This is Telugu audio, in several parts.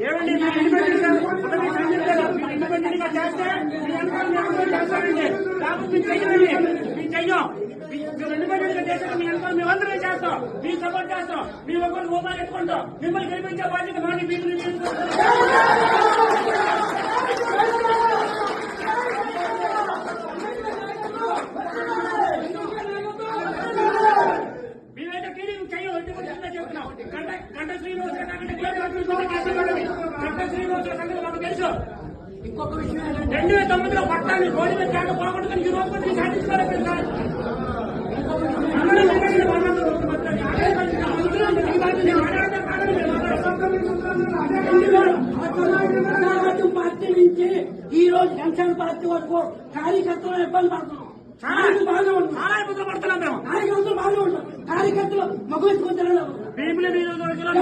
ఏమండి మీరు ఇండిపెండెంట్గా మీరు ఇండిపెండెంట్గా చేస్తే మీ వెనకాల మీరు చెయ్యండి చెయ్యం మీరు ఇండిపెండెంట్గా చేస్తే మీ మేము అందరం చేస్తాం మీ సపోర్ట్ చేస్తాం మీ ఒక్కరు ఎత్తుకుంటాం మిమ్మల్ని గెలిపించే బాధ్యత మీరు శ్రీనివాస శ్రీనివాస సంగతి మాకు తెలుసు ఇంకొక విషయం ఏంటంటే రెండు వేల తొమ్మిదిలో పట్టాన్ని రోడ్డు మీద చేత పోగొట్టుకుని ఈ రోజు సాధించుకోలేదు సార్ పార్టీ నుంచి ఈ రోజు జనసేన పార్టీ వరకు కార్యకర్తలు ఇబ్బంది పడుతున్నాం నాయకులు బాగానే ఉంటాం చాలా ఇబ్బందులు పడుతున్నాం మేము నాయకులందరూ బాగానే ఉంటాం కార్యకర్తలు మగవేసుకుంటారు భీముల నియోజకవర్గంలో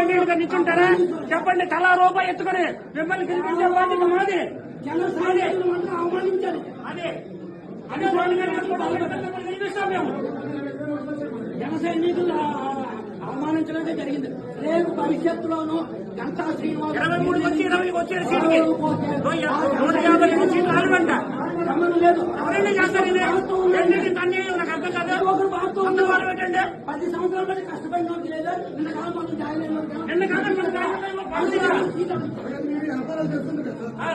మీ తప్ప మీ ఎవరికి తెలియదు సార్ మీరు ఇండిపెండెంట్గా నిల్చుంటారా? చెప్పండి తలా రూపాయి ఎత్తుకొని మిమ్మల్ని గెలిపించే బాధ్యత మాది. అవమానించారు అదే. అదే మేము. జన సైనికులు అవమానించడమే జరిగింది. రేపు భవిష్యత్తులోనూ గంటా శ్రీనివాస్ ఇరవై మూడు వచ్చి ఇరవై వచ్చే సీటుకి నూట యాభై సీట్లు ఆడమంట సంబంధం లేదు ఎవరైనా చేస్తారు ఇది రెండింటికి అన్యాయం నాకు అర్థం కాదు ఒకరు బాగుతూ అంత వారం ఏంటంటే పది సంవత్సరాల బట్టి కష్టపడిన వాళ్ళకి లేదా నిన్న కాలం మనం జాయిన్ అయిన వాళ్ళకి నిన్న కాదు మన కార్యక్రమంలో పాల్గొన్నారు. సీట్ అడుగుతారు. ఆ,